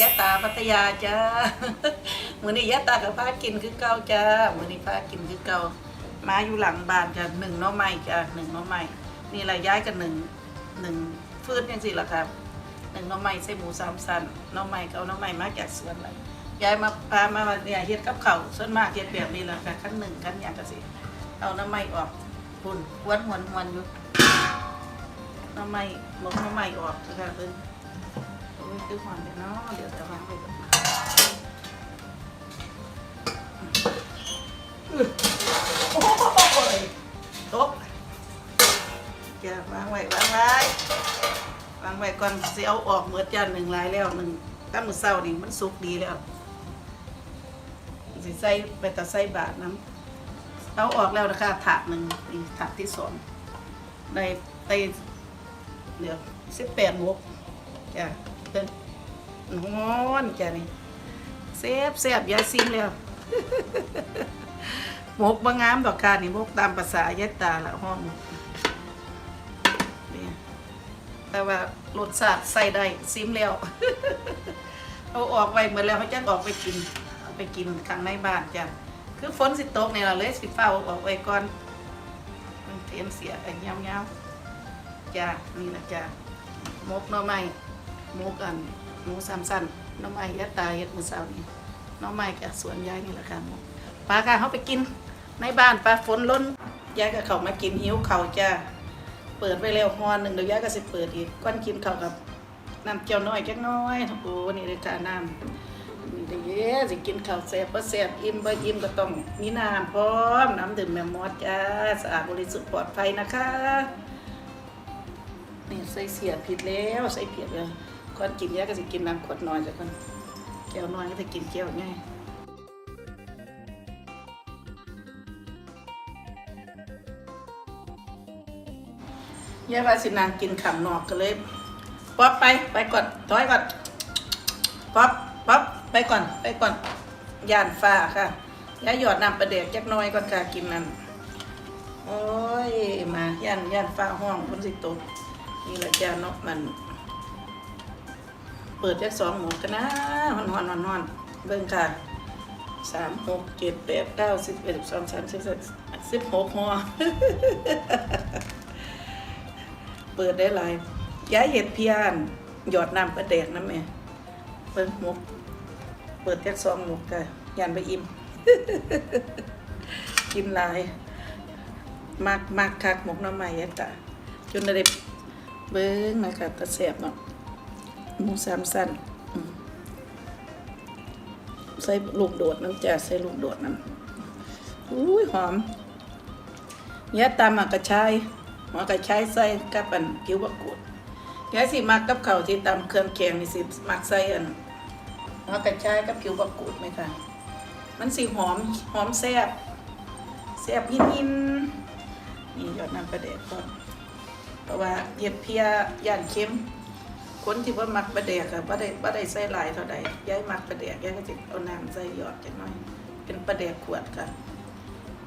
ยะตาพัทยาจ้ามือนี้ยะตากับพากินคือเก่าจ้ามือนี้พากินคือเก่ามาอยู่หลังบ้านจ้ะหนึ่งน้อไม้จ้าหนึ่งน้อไม้นี่ละย้ายกันหนึ่งหนึ่งฟืนจังซี่ล่ะครับหนึ่งน้อไม้ใส่หมูสามสันน้อไม้ก็เอาน้อไม้มาจากสวนเลยย้ายมาพามาเนี่ยเฮ็ดกับเขาส่วนมากเฮ็ดแบบนี้แหละค่ะขั้นหนึ่งขั้นอย่างก็สิเอาน้อไม้ออกพุ่นหวนหวนหวนอยู่น้อไม้หมกน้อไม้ออกค่ะเพิ่น โอ้ยคือหวานเลยเนาะเดี๋ยวจะวางไว้ก่อนอื้อโอ้ยตกจะวางไว้วางไว้วางไว้ก่อนสิเอาออกเมื่อจานหนึ่งลายแล้วหนึ่งตั้งมือเศร้านี่มันสุกดีแล้วสิใส่ไปแต่ใส่บาทน้ำเอาออกแล้วนะคะถาดหนึ่งนี่ถาดที่สองในไตเหลือสิบแปดมกจ้ะ พิ่นฮ้อนจ้ะนี่เซฟเซฟยายซิมแล้วหมกบางงามดอกค่ะนี่หมกตามภาษายายตาละห้องนี่แต่ว่ารสชาติใส่ได้ซิมแล้ว เอาออกไว้เหมือนแล้วเขาจะออกไปกินเอาไปกินข้างในบ้านจ้ะคือฝนสิตกเนี่ยเราเลยสิเฝ้าออกไว้ก่อนมันเทียนเสียไอ้ยาวๆจ้ะนี่นะจ้ะมกหน่อไม้ มูกันหมูสามสั้นน่องไม้ยะตาเฮ็ดมือเช้านี้น่องไม้จากสวนยายนี่แหละค่ะหมกปลาค่ะเขาไปกินในบ้านปลาฝนล้นยายก็เขามากินหิวเขาจ้าเปิดไว้แล้วฮอนหนึ่งเดี๋ยวยายก็สิเปิดอีกก้อนกินเขากับน้ำเจียวน้อยจักน้อยโอ้โหนี่เลยค่ะน้ำนี่เด้อสิกินข้าวแซ่บบ่แซ่บอิ่มบ่อิ่มก็ต้องมีน้ำพร้อมน้ำดื่มแม่มอดจ้าสะอาดบริสุทธิ์ปลอดภัยนะคะนี่ใส่เสียผิดแล้วใส่ผิดเลย ก่อนกินยาก็สิกินน้ำขวดน้อยจ้ะก่อนแก้วน้อยก็จะกินแก้วง่ายยายว่าสินางกินขำนอกก็เลยป๊อปไปไปก่อนถอยก่อนป๊อปป๊อปไปก่อนไปก่อนย่านฟ้าค่ะยายหยอดน้ำประเดกจักน้อยก่อนค่ะกินนั่นโอ้ยมาย่านย่านฟ้าห้องคนสิตกนี่แหละจ้านาะมัน เปิดแค่สองหมูกันนะฮอนฮอนฮอนฮอนเบิ่งค่ะสามหกเจ็ดแปดเก้าสิบเอ็ดสิบสองสามสิบสี่สิบหกหัวเปิดได้หลายย้ายเห็ดเพียน หยอดน้ำประแดกนะแม่เปิดหมก เปิดแค่สองหมกค่ะยันไปอิ่มกินลายมากมากคักหมกน้ำใหม่ยะจ้ะจนได้เบิ้งนะคะตะแสบเนาะ หมูสามสั้นใส่ลูกโดดน้ำจ้าใส่ลูกโดดน้ำอุ้ยหอมยะตำหมากกระชายหัวกระชายใส่กับอันกิ้วบะกูดยายสิมักกับเขาที่ตำเครื่องแกงนี่สิมักใส่อันหัวกระชายกับกิ้วบะกูดไหมคะมันสิหอมหอมแซ่บแซ่บยินยินๆนี่ยอดน้ำปลาแดกก่อนเพราะว่าเห็ดเพียย่านเค็ม คนที่ว่ามักปลาแดกอะบ่ได้บ่ได้ใส่หลายเท่าใดย้ายมักปลาแดกย้ายก็จะเอาน้ำใส่หยอดจักหน่อย เป็นปลาแดกขวดค่ะ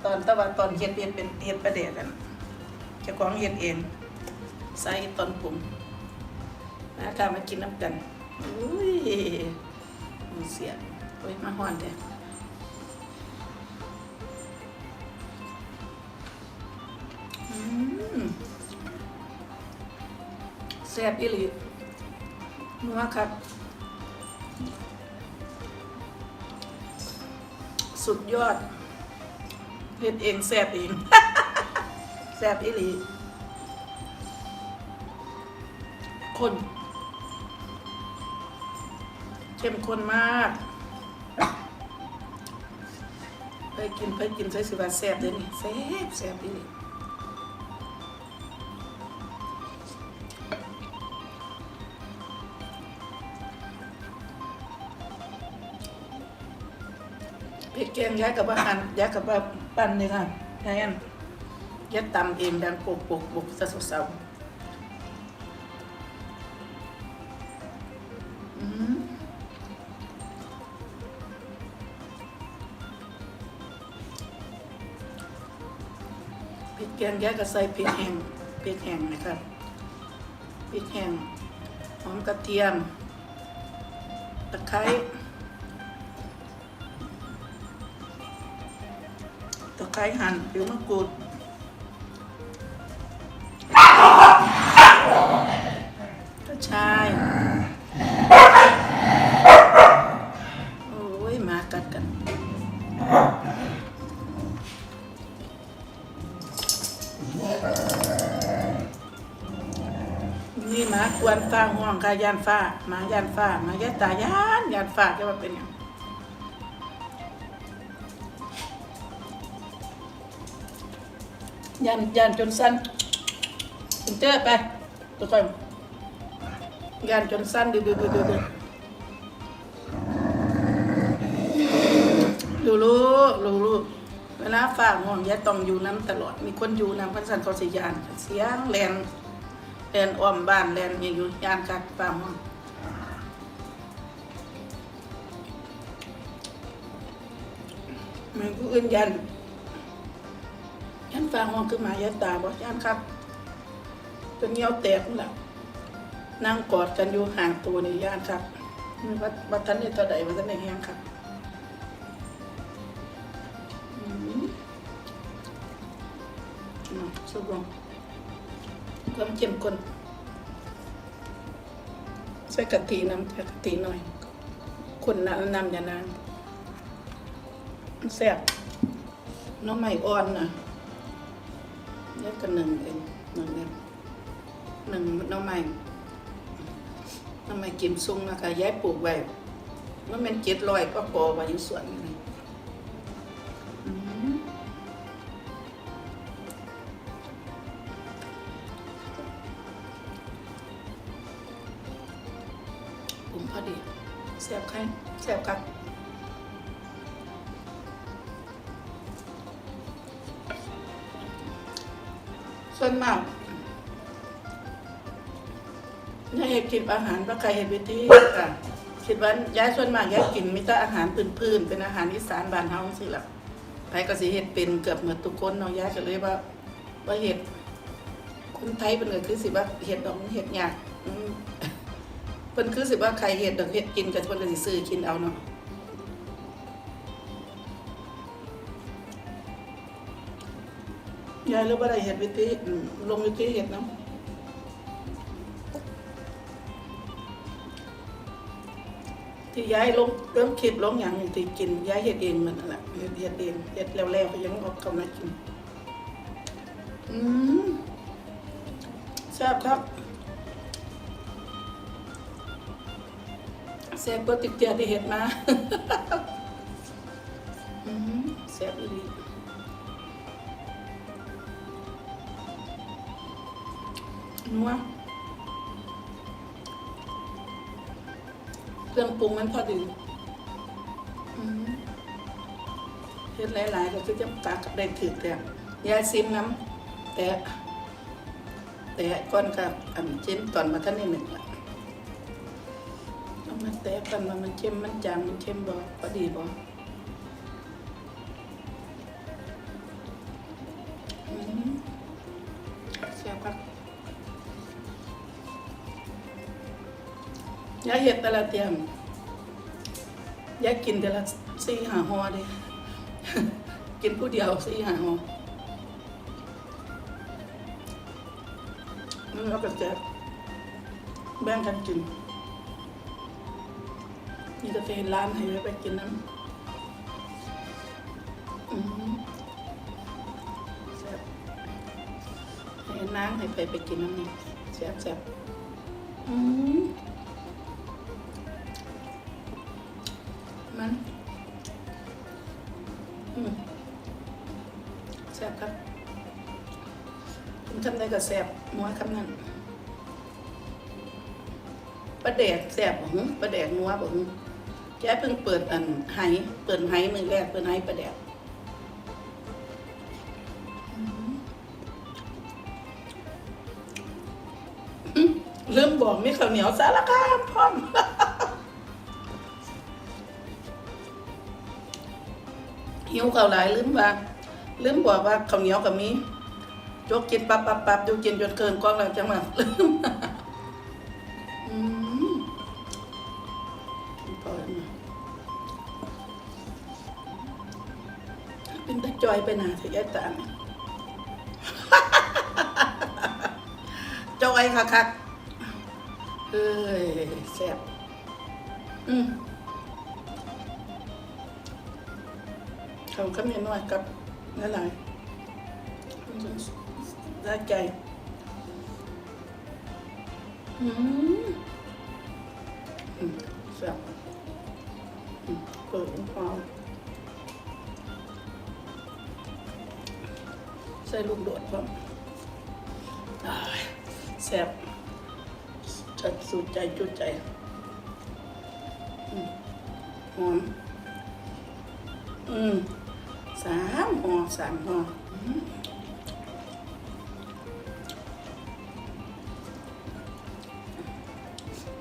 ตอนตะวันตอนเฮ็ดเฮ็ดเป็นเฮ็ดปลาแดกกันเจ้าของเฮ็ดเอง ใส่ตอนปรุงนะค่ะมากินน้ำกันอุ้ยมันเสียโอ้ยมาฮ้อนแท้อืมแซ่บอีหลี นัวครับ สุดยอดเฮ็ดเองแซ่บเองแซ่บอีหลีคนเข้มข้นมากไปกินไปกินใส่สิว่าแซ่บเลยนี่แซ่บแซ่บอีหลี ริกแกงย้ายกับว่าหั่นย้ายกับว่าปั้นเลยค่ะแทนยัดตำเองดังปุกปุกปุกสะสดสาอืมพริกแกงย้ายกับใส่พริกแห้งพริกแห้งนะครับพริกแห้งหอมกระเทียมตะไคร้ ตะไคร้หั่นผิวมะกรูดกระชายโอ้ยหมากัดกันนี่หมากวนฟ้าห่วงกายานฟ้าหมายานฟ้าหมายาตายานยานฟ้าจะว่าเป็นยัง ยานยานจนสั้นคุณเจ้ไปทุกคนยานจนสั้นดูดูดูดูดูดูลูกดูลูกเวลาฟ้าห่วงยาต้องอยู่น้ำตลอด มีคนอยู่น้ำพันสันเขาสิยานเสียงแรงแลนอ้อมบ้านแลนอยังอยู่ยานกัดฟ้าห่วงมันผู้อื่นยัน ยันฟ้าห่วงคือหมายาตาบอกยันครับจนเงี้ยวแตกนั่นแหละนั่งกอดกันอยู่ห่างตัวในย่านครับมันวัดวัดทันนี่ตัวใดวัดทันนี่แห้งครับอืมอืมสุกลงความเข้มข้นใส่กะทิน้ำใส่กะทิหน่อยคนน้ำน้ำอย่านานแซ่บน้องใหม่อ่อนนะ เล็กกันหนึ่งเองหนึ่งเองหนึ่งน้องใหม่ทำไมกิมซุงนะคะย้ายปลูกไว้มันเป็นเจ็ดรอยก็ปอไว้อยู่สวนนี่อืมผมพอดีแซ่บใครแซ่บกัน ถ้าอยากกินอาหารพระใครเห็นวิธีค่ะคิดว่าย้ายส่วนมากย้ายกินมิตรอาหารพื้นๆเป็นอาหารอีสานบ้านเฮาสิล่ะไผก็สิเฮ็ดเป็นเกือบเหมดทุกคนเนาะย้ายก็เลยว่าว่าเฮ็ดคนไทยเพิ่นก็คือสิว่าเฮ็ดดอกมันเฮ็ดยากเพิ่นคือสิว่าใครเฮ็ดดอกเฮ็ดกินก็เพิ่นก็สิซื้อกินเอาเนาะยายรู้บ่ได้เฮ็ดวิธีลงวิธีเฮ็ดเนาะ ที่ย้ายลงเริ่มคลิปลงอย่างที่กินย้ายเฮ็ดเองมันนั่นแหละเฮ็ดเฮ็ดเองเฮ็ดแล้วๆก็ยังเอาเข้ามากิน อืมแซ่บครับแซ่บติดเตียที่เฮ็ดมาอืมแซ่บอีลีนัว เครื่องปรุงมันพอดีเฮ็ดหลายๆก็คือจะตักได้ถือแต่ยาซิมน้ำแต่แต่ก้อนกับอันจิ้มตอนมาท่านนี่หนึ่งละต้องมาแตะกันว่ามันเค็มมันจางมันเค็มบ่พอดีบ่อืมแซ่บ ยาเห็ดแต่ละเตรียมยายกินแต่ละสี่หาหอดิกินผู้เดียวสี่หาหอมันก็จะแบ่งกันกินนี่จะเป็นร้านให้ไปกินน้ำอืมแซ่บให้นางให้ไปไปกินน้ำนี่แซ่บแซ่บอืม มันอืมแซ่บครับผมทำได้กับแซ่บมัวคำนั้นปลาแดกแซ่บบ่หึปลาแดกนัวบ่หึแกเพิ่งเปิดอันไห้เปิดไห้มือแรกเปิดไห้ปลาแดกอืมอืมลืมบอกมีข้าวเหนียวสารคามพร้อม หิวข้าวหลายลืมว่าลืมบอกว่าข้าวเหนียวกับมียกกินปับปับปับยกกินจนเกินกล้องแล้วจังหวะลืมอืมพออมาเป็นตะจอยไปหนาเสียตาเนี่ยจอยค่ะคักเอ้ยแซ่บอืม เขาก็มีน้อยกับนั่นแหละได้ใจอืมอืมแซ่บเปิดพอใส่ลูกโดดพร้อมอ้ายแซ่บจัดสูดใจจุดใจหอมอืม สามห่อสามห่อม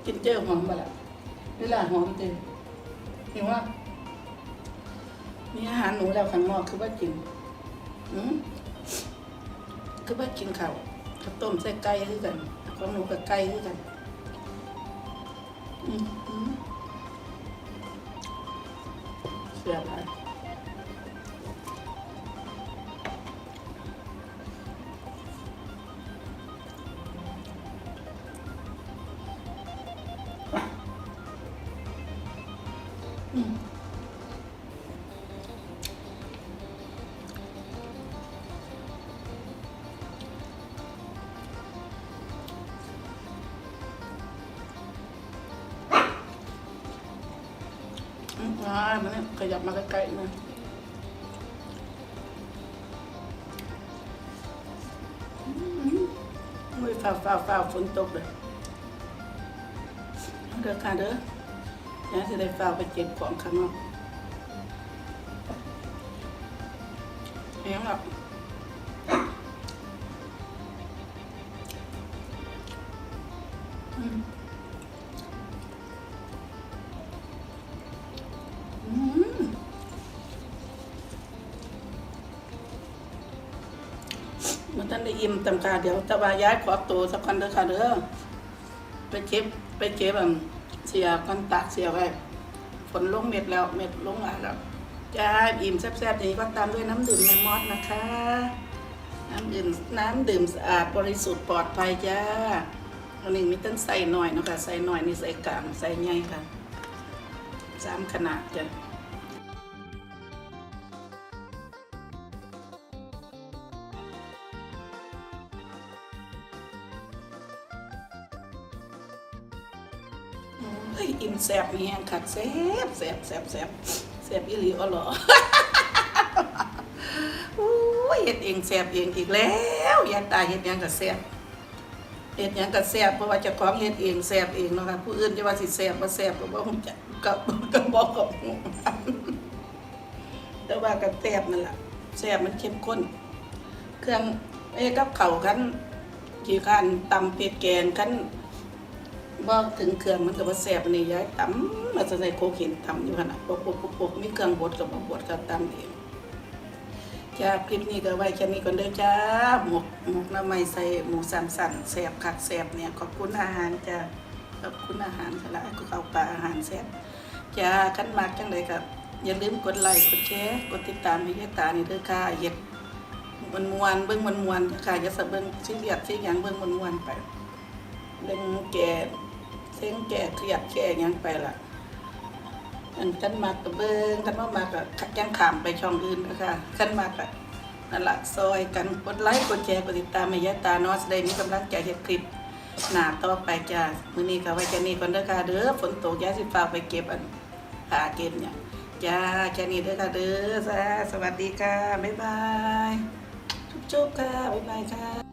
กินเจอหอมมาละเวลาหอมเต็มเห็นว่ามีอาหารหนูแล้วข้างนอกคือว่ากินอืมคือว่ากินข้าวข้าวต้มใส่ไก่คือกันของหนูกับไก่คือกันอืมอืมเสียบไป อืมามันเนี่ยขยับมาใกล้ๆนะอืมโอ้ยฟ้าฟ้าฟ้าฝนตกเลยเอาเด้อค่ะเด้อนะจะได้ฝ่าไปเก็บของข้างนอกเลี้ยงหรอกอืม นท่านได้อิ่มตำกาเดี๋ยวตะวาย้ายขอตัวสักคนเด้อค่ะเด้อไปเก็บไปเก็บแบบเสียกันตากเสียไว้ฝนลงเม็ดแล้วเม็ดลงหลายแล้วจ้าอิ่มแซ่บๆอย่างนี้ก็ตามด้วยน้ำดื่มแมมมอสนะคะ น้ำดื่มน้ำดื่มสะอาดบริสุทธิ์ปลอดภัยจ้าอันนี้มีตั้งใส่หน่อยนะคะใส่หน่อยนี่ใส่กลางใส่ใหญ่ค่ะสามขนาดจ้ะ อิ่มแซ่บมีแห้งคักแซ่บแซ่บแซ่บแซ่บแซ่บอีหลีอ๋อเหรอโอ้ยเฮ็ดเองแซ่บเองอีกแล้วยายตายเฮ็ดยังก็แซ่บเฮ็ดยังก็แซ่บเพราะว่าเจ้าของเฮ็ดเองแซ่บเองเนาะค่ะผู้อื่นจะว่าสิแซ่บบ่แซ่บก็บ่ฮู้จักก็ก็บ่ก็ฮู้แต่ว่าก็แซ่บนั่นล่ะแซ่บมันเข้มข้น เครื่องเอ้กับข้าวคันกี่คันตำเป็ดแกงคัน บ่ถึงเครื่องมันก็บ่แซ่บอันนี้ยายตำมาจะใส่โคกเห็นตำอยู่หั่นน่ะปกๆๆมีเครื่องบดก็บ่บดก็ตำเองจ้าคลิปนี้ก็ไว้แค่นี้ก่อนเด้อจ้าหมกหมกน้ำไม่ใส่หมูสามสันแสบคักแสบเนี่ยขอบคุณอาหารจ้าขอบคุณอาหารสละก็เข้าปลาอาหารแสบจ้าขั้นมากจังเลยครับอย่าลืมกดไลค์กดแชร์กดติดตามให้ยายตานี่เด้อค่ะเฮ็ดมันมวนเบิ่งมันมวนค่ะอย่าสะเบิ่งสิเรียดสิหยังเบิ่งมันมวนไปเรื่องแก่ เซ็งแก่เครียดแก่ยังไปล่ะอันกันมากกับเบิงกันว่ามากกับยังขามไปช่องอื่นนะคะกันมากกับนั่นละซอยกันกดไลค์กดแชร์กดติดตามให้ยาตานอสได้มีกำลังใจเฮ็ดคลิปหนาต่อไปจ้ามื้อนี้ก็ไว้แค่นี้ก่อนเด้อค่ะเด้อฝนตกยาสิฝากไปเก็บอันหาเก็บเนี่ยจ้าแค่นี้เด้อค่ะเด้อจ้าสวัสดีค่ะบ๊ายบายจุ๊บๆค่ะบ๊ายบายค่ะ